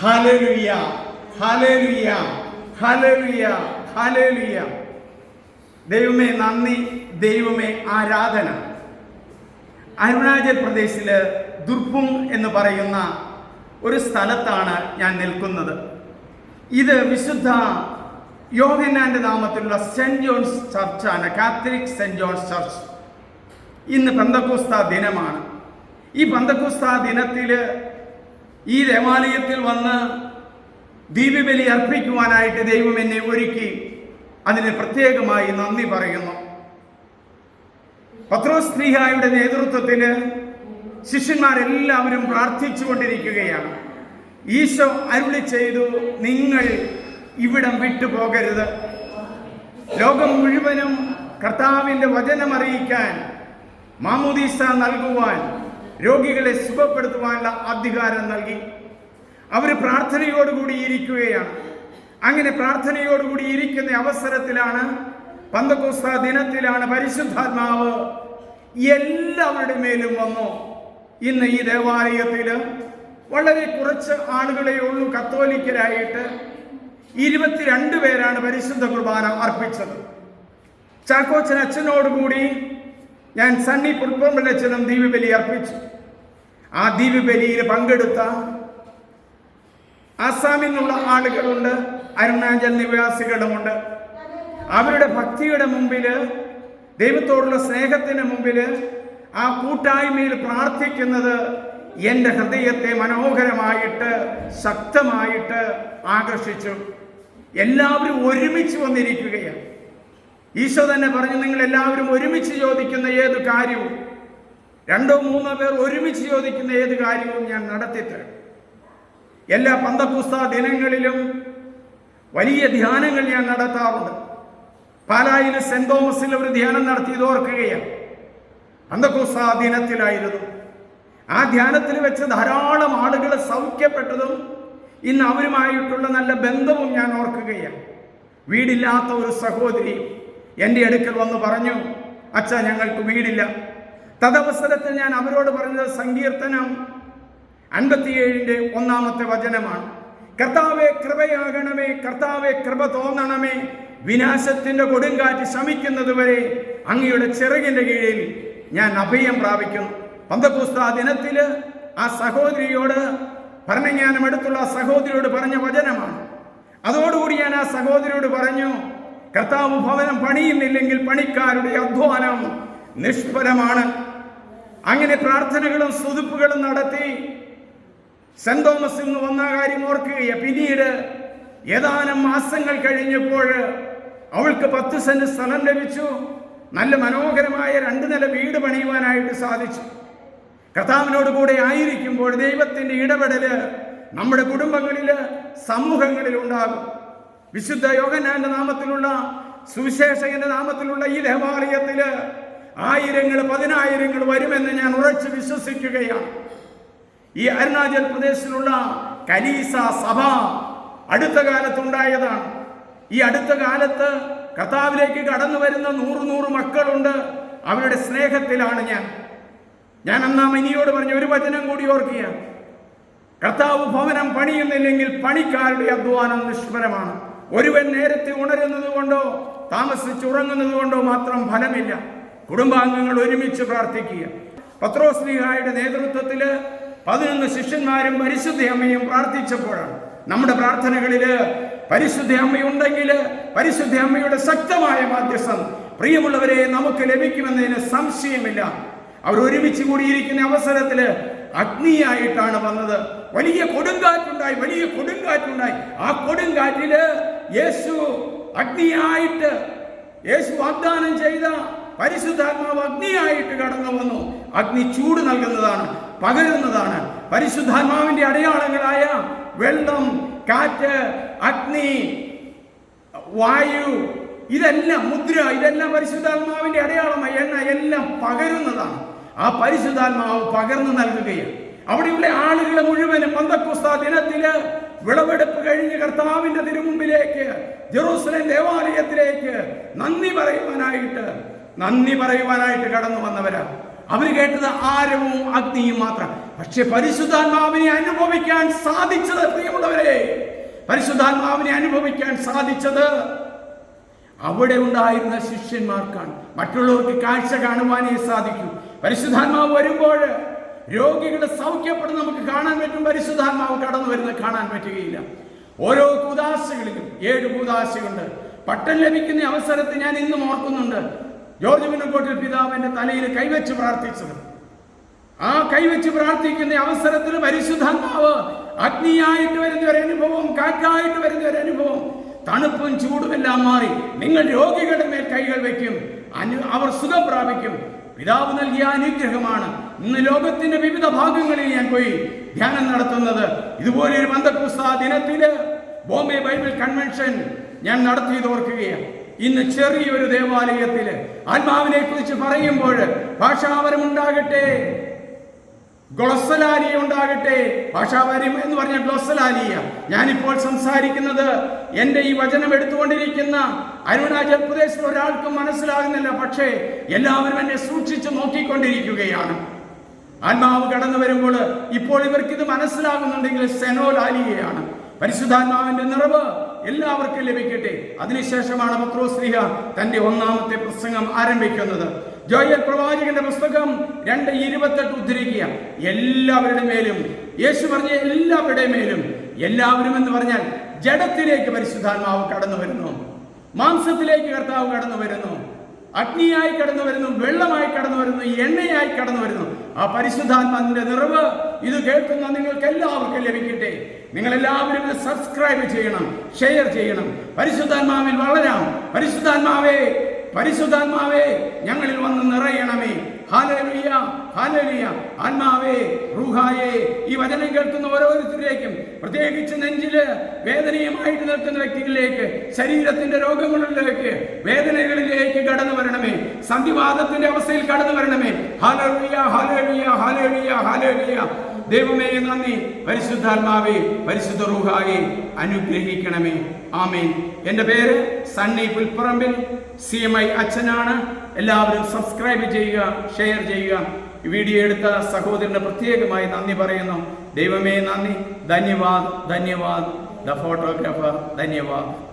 Hallelujah hallelujah hallelujah hallelujah ദൈവമേ നന്ദി ദൈവമേ ആരാധന. അരുണാചൽ പ്രദേശിൽ ദുർപുങ് എന്ന് പറയുന്ന ഒരു സ്ഥലത്താണ് ഞാൻ നിൽക്കുന്നത്. ഇത് വിശുദ്ധ യോഹന്നാന്റെ നാമത്തിലുള്ള സെന്റ് ജോൺസ് ചർച്ചാണ് കാത്തലിക് സെന്റ് ജോൺസ് ചർച്ച്. ഇന്ന് പന്തക്കോസ്ത ദിനമാണ്. ഈ പന്തക്കോസ്ത ദിനത്തിൽ ഈ ദേവാലയത്തിൽ വന്ന് ദീപബലി അർപ്പിക്കുവാനായിട്ട് ദൈവം എന്നെ ഒരുക്കി. അതിന് പ്രത്യേകമായി നന്ദി പറയുന്നു. പത്രോസ് സ്ത്രീഹായുടെ നേതൃത്വത്തിൽ ശിഷ്യന്മാരെല്ലാവരും പ്രാർത്ഥിച്ചുകൊണ്ടിരിക്കുകയാണ്. ഈശോ അരുളി ചെയ്തു നിങ്ങൾ ഇവിടം വിട്ടു പോകരുത്. ലോകം മുഴുവനും കർത്താവിന്റെ വചനം അറിയിക്കാൻ മാമുദീസ നൽകുവാൻ രോഗികളെ സുഖപ്പെടുത്തുവാനുള്ള അധികാരം നൽകി. അവർ പ്രാർത്ഥനയോടുകൂടി ഇരിക്കുകയാണ്. അങ്ങനെ പ്രാർത്ഥനയോടുകൂടി ഇരിക്കുന്ന അവസരത്തിലാണ് പന്തക്കോസ്ത ദിനത്തിലാണ് പരിശുദ്ധാത്മാവ് എല്ലാവരുടെ മേലും വന്നു. ഇന്ന് ഈ ദേവാലയത്തിൽ വളരെ കുറച്ച് ആളുകളെ ഉള്ളൂ കത്തോലിക്കരായിട്ട്. ഇരുപത്തിരണ്ട് പേരാണ് പരിശുദ്ധ കുർബാന അർപ്പിച്ചത്. ചാക്കോച്ചൻ അച്ഛനോടുകൂടി ഞാൻ സണ്ണി പുൽപ്പമ്പലച്ചനും ദീപബലി അർപ്പിച്ചു. ആ ദീപബലിയിൽ പങ്കെടുത്ത ആസാമിൽ നിന്നുള്ള ആളുകളുണ്ട് അരുണാചൽ നിവാസികളുമുണ്ട്. അവരുടെ ഭക്തിയുടെ മുമ്പിൽ ദൈവത്തോടുള്ള സ്നേഹത്തിന് മുമ്പിൽ ആ കൂട്ടായ്മയിൽ പ്രാർത്ഥിക്കുന്നത് എന്റെ ഹൃദയത്തെ മനോഹരമായിട്ട് ശക്തമായിട്ട് ആകർഷിച്ചു. എല്ലാവരും ഒരുമിച്ച് വന്നിരിക്കുകയാണ്. ഈശോ തന്നെ പറഞ്ഞു നിങ്ങൾ എല്ലാവരും ഒരുമിച്ച് ചോദിക്കുന്ന ഏത് കാര്യവും രണ്ടോ മൂന്നോ പേർ ഒരുമിച്ച് ചോദിക്കുന്ന ഏത് കാര്യവും ഞാൻ നടത്തിത്തരും. എല്ലാ പന്തപുസ്ത ദിനങ്ങളിലും വലിയ ധ്യാനങ്ങൾ ഞാൻ നടത്താറുണ്ട്. പാലായിൽ സെന്റ് തോമസിൽ ഒരു ധ്യാനം നടത്തിയത് ഓർക്കുകയാണ്. പന്തക്കുസ്ത ദിനത്തിലായിരുന്നു. ആ ധ്യാനത്തിൽ വെച്ച് ധാരാളം ആളുകൾ സൗഖ്യപ്പെട്ടതും ഇന്ന് അവരുമായിട്ടുള്ള നല്ല ബന്ധവും ഞാൻ ഓർക്കുകയാണ്. വീടില്ലാത്ത ഒരു സഹോദരി എന്റെ അടുക്കൽ വന്ന് പറഞ്ഞു അച്ഛ ഞങ്ങൾക്ക് വീടില്ല. തദവസരത്തിൽ ഞാൻ അവരോട് പറഞ്ഞത് സങ്കീർത്തനം അൻപത്തിയേഴിന്റെ ഒന്നാമത്തെ വചനമാണ്. കർത്താവെ കൃപയാകണമേ കർത്താവെ കൃപ തോന്നണമേ. വിനാശത്തിന്റെ കൊടുങ്കാറ്റ് ശമിക്കുന്നതുവരെ അങ്ങയുടെ ചെറുകിന്റെ കീഴിൽ ഞാൻ അഭയം പ്രാപിക്കുന്നു. പന്തപുസ്ത ദിനത്തിൽ ആ സഹോദരിയോട് ഭരണജ്ഞാനം എടുത്തുള്ള ആ സഹോദരിയോട് പറഞ്ഞ വചനമാണ്. അതോടുകൂടി ഞാൻ ആ സഹോദരിയോട് പറഞ്ഞു കർത്താവ് ഭവനം പണിയുന്നില്ലെങ്കിൽ പണിക്കാരുടെ അധ്വാനം നിഷ്ഫലമാണ്. അങ്ങനെ പ്രാർത്ഥനകളും സ്തുതിപ്പുകളും നടത്തി സെന്റ് തോമസിൽ നിന്ന് വന്ന കാര്യം ഓർക്കുക പിന്നീട് ഏതാനും മാസങ്ങൾ കഴിഞ്ഞപ്പോൾ അവൾക്ക് പത്ത് സെന്റ് സ്ഥലം ലഭിച്ചു. നല്ല മനോഹരമായ രണ്ട് നില വീട് പണിയുവാനായിട്ട് സാധിച്ചു. കർത്താവിനോട് കൂടെ ആയിരിക്കുമ്പോൾ ദൈവത്തിന്റെ ഇടപെടൽ നമ്മുടെ കുടുംബങ്ങളിൽ സമൂഹങ്ങളിൽ ഉണ്ടാകും. വിശുദ്ധ യോഗനാന്റെ നാമത്തിലുള്ള സുവിശേഷകന്റെ നാമത്തിലുള്ള ഈ ദേവാലയത്തിൽ ആയിരങ്ങൾ പതിനായിരങ്ങൾ വരുമെന്ന് ഞാൻ ഉറച്ചു വിശ്വസിക്കുകയാണ്. ഈ അരുണാചൽ പ്രദേശിലുള്ള കലീസ സഭ അടുത്ത കാലത്തുണ്ടായതാണ് ഈ അടുത്ത കാലത്ത് കർത്താവിലേക്ക് കടന്നു വരുന്ന നൂറ് നൂറ് മക്കളുണ്ട്. അവരുടെ സ്നേഹത്തിലാണ് ഞാൻ. ഞാൻ അന്നാ മിനിയോട് പറഞ്ഞ ഒരു വചനം കൂടി ഓർക്കുക. കർത്താവ് ഭവനം പണിയുന്നില്ലെങ്കിൽ പണിക്കാരുടെ അധ്വാനം നിഷ്ഫലമാണ്. ഒരുവൻ നേരത്തെ ഉണരുന്നത് കൊണ്ടോ താമസിച്ച് ഉറങ്ങുന്നത് കൊണ്ടോ മാത്രം ഫലമില്ല. കുടുംബാംഗങ്ങൾ ഒരുമിച്ച് പ്രാർത്ഥിക്കുക. പത്രോസ്ലിഹായുടെ നേതൃത്വത്തിൽ പതിനൊന്ന് ശിഷ്യന്മാരും പരിശുദ്ധ അമ്മയും പ്രാർത്ഥിച്ചപ്പോഴാണ് നമ്മുടെ പ്രാർത്ഥനകളിൽ പരിശുദ്ധ അമ്മയുണ്ടെങ്കിൽ പരിശുദ്ധ അമ്മയുടെ ശക്തമായ മാധ്യസ്ഥം പ്രിയമുള്ളവരെ നമുക്ക് ലഭിക്കുമെന്നതിന് സംശയമില്ല. അവർ ഒരുമിച്ച് കൂടിയിരിക്കുന്ന അവസരത്തിൽ അഗ്നിയായിട്ടാണ് വന്നത്. വലിയ കൊടുങ്കാറ്റുണ്ടായി വലിയ കൊടുങ്കാറ്റുണ്ടായി. ആ കൊടുങ്കാറ്റിൽ യേശു അഗ്നിയായിട്ട് യേശു വാഗ്ദാനം ചെയ്ത പരിശുദ്ധാത്മാവ് അഗ്നിയായിട്ട് കടന്നു വന്നു. അഗ്നി ചൂട് നൽകുന്നതാണ് പകരുന്നതാണ്. പരിശുദ്ധാത്മാവിന്റെ അടയാളങ്ങളായ വെള്ളം കാറ്റ് അഗ്നി വായു ഇതെല്ലാം മുദ്ര ഇതെല്ലാം പരിശുദ്ധാത്മാവിന്റെ അടയാളമായി എണ്ണ എല്ലാം പകരുന്നതാണ്. ആ പരിശുദ്ധാത്മാവ് പകർന്നു നൽകുകയാണ്. അവിടെയുള്ള ആളുകളെ മുഴുവനും പന്തക്കുസ്ത ദിനത്തിൽ വിളവെടുപ്പ് കഴിഞ്ഞ് കർത്താവിന്റെ തിരുമുമ്പിലേക്ക് ജെറൂസലേം ദേവാലയത്തിലേക്ക് നന്ദി പറയുവാനായിട്ട് നന്ദി പറയുവാനായിട്ട് കടന്നു വന്നവരാ. അവർ കേട്ടത് ആരവും അഗ്നിയും മാത്രം. പക്ഷെ പരിശുദ്ധാത്മാവിനെ അനുഭവിക്കാൻ സാധിച്ചത് പ്രിയമുള്ളവരെ പരിശുദ്ധാത്മാവിനെ അനുഭവിക്കാൻ സാധിച്ചത് അവിടെ ഉണ്ടായിരുന്ന ശിഷ്യന്മാർക്കാണ്. മറ്റുള്ളവർക്ക് കാഴ്ച കാണുവാനേ സാധിക്കൂ. പരിശുദ്ധാത്മാവ് വരുമ്പോൾ രോഗികളുടെ സൗഖ്യപ്പെടുന്ന നമുക്ക് കാണാൻ പറ്റും പരിശുദ്ധാത്മാവ് കടന്നു വരുന്ന കാണാൻ പറ്റുകയില്ല. ഓരോ കൂതാശകളിലും ഏഴ് കൂതാശയുണ്ട് പട്ടം ലഭിക്കുന്ന അവസരത്തിൽ ഞാൻ ഇന്നും ഓർക്കുന്നുണ്ട്. ജോർജ് പിന്നക്കോട്ടിൽ പിതാവ് എന്റെ തലയിൽ കൈവച്ച് പ്രാർത്ഥിച്ചത് ആ കൈവച്ച് പ്രാർത്ഥിക്കുന്ന അവസരത്തിൽ പരിശുദ്ധാത്മാവ് അഗ്നിയായിട്ട് വരുന്ന ഒരു അനുഭവം കാറ്റായിട്ട് വരുന്ന ഒരു അനുഭവം. തണുപ്പും ചൂടുമെല്ലാം മാറി. നിങ്ങൾ രോഗികളുടെ മേൽ കൈകൾ വയ്ക്കും. അവർ സുഖം പ്രാപിക്കും. പിതാവ് നൽകിയ അനുഗ്രഹമാണ്. ഇന്ന് ലോകത്തിന്റെ വിവിധ ഭാഗങ്ങളിൽ ഞാൻ പോയി ധ്യാനം നടത്തുന്നത്. ഇതുപോലെ ഒരു മന്ദക്കുസ്ത ദിനത്തിൽ ബോംബെ ബൈബിൾ കൺവെൻഷൻ ഞാൻ നടത്തിയത് ഓർക്കുകയാണ്. ഇന്ന് ചെറിയൊരു ദേവാലയത്തിൽ ആത്മാവിനെ കുറിച്ച് പറയുമ്പോൾ ഭാഷാപരം ഉണ്ടാകട്ടെ ഗ്ലൊസലാലിയ ഉണ്ടാകട്ടെ. ഭാഷാവാര്യം എന്ന് പറഞ്ഞ ഗ്ലൊസലാലിയ ഞാനിപ്പോൾ സംസാരിക്കുന്നത് എന്റെ ഈ വചനം എടുത്തുകൊണ്ടിരിക്കുന്ന അരുണാചൽ പ്രദേശിൽ ഒരാൾക്കും മനസ്സിലാകുന്നില്ല. പക്ഷേ എല്ലാവരും എന്നെ സൂക്ഷിച്ചു നോക്കിക്കൊണ്ടിരിക്കുകയാണ്. ആത്മാവ് കടന്നു വരുമ്പോൾ ഇപ്പോൾ ഇവർക്ക് ഇത് മനസ്സിലാകുന്നുണ്ടെങ്കിൽ സെനോലാലിയയാണ്. പരിശുദ്ധാത്മാവിന്റെ നിറവ് എല്ലാവർക്കും ലഭിക്കട്ടെ. അതിനുശേഷമാണ് പത്രോസ്ലിഹ തന്റെ ഒന്നാമത്തെ പ്രസംഗം ആരംഭിക്കുന്നത്. ജോയൽ പ്രവാചകന്റെ പുസ്തകം രണ്ട് ഇരുപത്തെട്ട് ഉദ്ധരിക്കുക. എല്ലാവരുടെ മേലും യേശു പറഞ്ഞ എല്ലാവരുടെ മേലും എല്ലാവരും എന്ന് പറഞ്ഞാൽ ജഡത്തിലേക്ക് പരിശുദ്ധാത്മാവ് കടന്നു വരുന്നു. മാംസത്തിലേക്ക് കർത്താവ് കടന്നു വരുന്നു. അഗ്നിയായി കടന്നു വരുന്നു. വെള്ളമായി കടന്നു വരുന്നു. എണ്ണയായി കടന്നു വരുന്നു. ആ പരിശുദ്ധാത്മാവിന്റെ നിറവ് ഇത് കേൾക്കുന്ന നിങ്ങൾക്ക് എല്ലാവർക്കും ലഭിക്കട്ടെ. നിങ്ങൾ എല്ലാവരും സബ്സ്ക്രൈബ് ചെയ്യണം ഷെയർ ചെയ്യണം. പരിശുദ്ധാത്മാവിൽ വളരാം. പരിശുദ്ധാത്മാവേ പരിശുദ്ധാത്മാവേ ഞങ്ങളിൽ വന്ന് നിറയണമേ. ഹാലലിയ ഹാലലിയ ആത്മാവേ റൂഹായേ ഈ വചനം കേൾക്കുന്ന ഓരോരുത്തരിലേക്കും പ്രത്യേകിച്ച് നെഞ്ചിൽ വേദനയുമായിട്ട് നിൽക്കുന്ന വ്യക്തികളിലേക്ക് ശരീരത്തിന്റെ രോഗങ്ങളിലേക്ക് വേദനകളിലേക്ക് കടന്നു വരണമേ. സന്ധിവാദത്തിന്റെ അവസ്ഥയിൽ കടന്നു വരണമേ. ഹാലലിയ ഹാലലിയ ഹാലലിയ ഹാലലിയ ദൈവമേ നന്ദി. പരിശുദ്ധാത്മാവേ പരിശുദ്ധ റൂഹായെ അനുഗ്രഹിക്കണമേ. ആമേൻ. എന്റെ പേര് Sunny Pulpparambil. C M I അച്ഛനാണ്. എല്ലാവരും സബ്സ്ക്രൈബ് ചെയ്യുക ഷെയർ ചെയ്യുക. വീഡിയോ എടുത്ത സഹോദരന് പ്രത്യേകമായി നന്ദി പറയുന്നു. ദൈവമേ നന്ദി. ധന്യവാദ് ധന്യവാദ്. The photographer ധന്യവാദ്.